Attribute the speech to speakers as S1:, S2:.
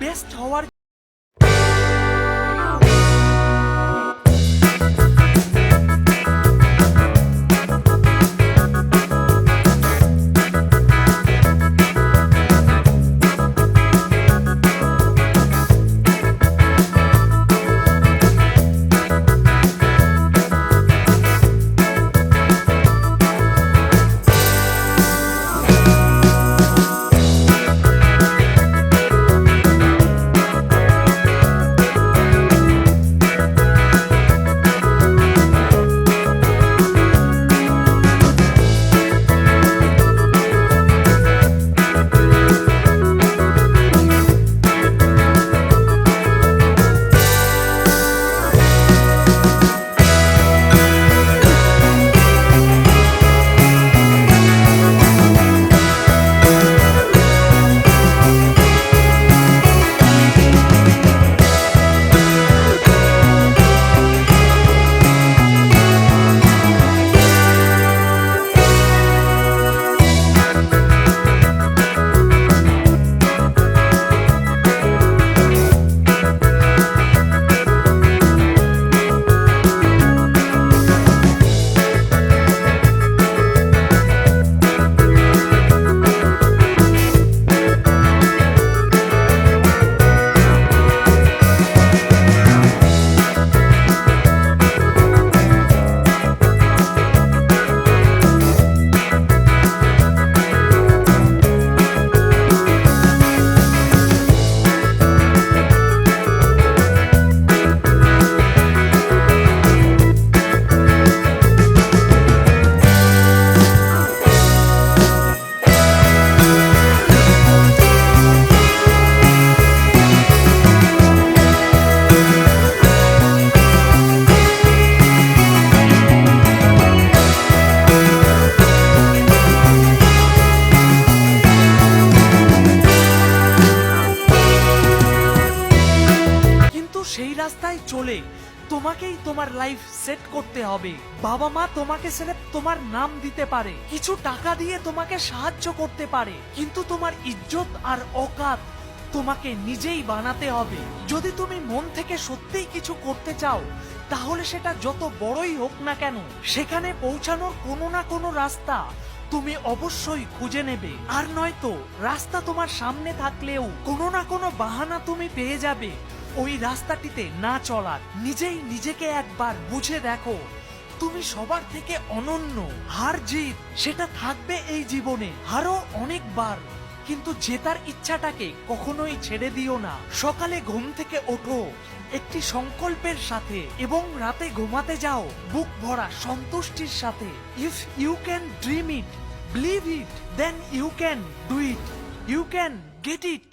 S1: Best হওয়ার রাস্তায় চলে তোমাকেই তোমার লাইফ সেট করতে হবে। বাবা মা তোমাকে সিলেক্ট তোমার নাম দিতে পারে। কিছু টাকা দিয়ে তোমাকে সাহায্য করতে পারে। কিন্তু তোমার ইজ্জত আর অকাত তোমাকে নিজেই বানাতে হবে। যদি তুমি মন থেকে সত্যিই কিছু করতে চাও, তাহলে সেটা যত বড়ই হোক না কেন, সেখানে পৌঁছানোর কোনো না কোনো রাস্তা তুমি অবশ্যই খুঁজে নেবে। আর নয়তো রাস্তা তোমার সামনে থাকলেও কোনো না কোনো বাহানা তুমি পেয়ে যাবে। ওই রাস্তাটিতে না চলার, নিজেই নিজেকে একবার বুঝে দেখো। তুমি সবার থেকে অনন্য, হার জিত, সেটা থাকবে এই জীবনে আরও অনেকবার। কিন্তু জেতার ইচ্ছাটাকে কখনোই ছেড়ে দিও না। সকালে ঘুম থেকে ওঠো, একটি সংকল্পের সাথে এবং রাতে ঘুমাতে যাও, বুক ভরা সন্তুষ্টির সাথে। If you can dream it believe it then you can do it you can get it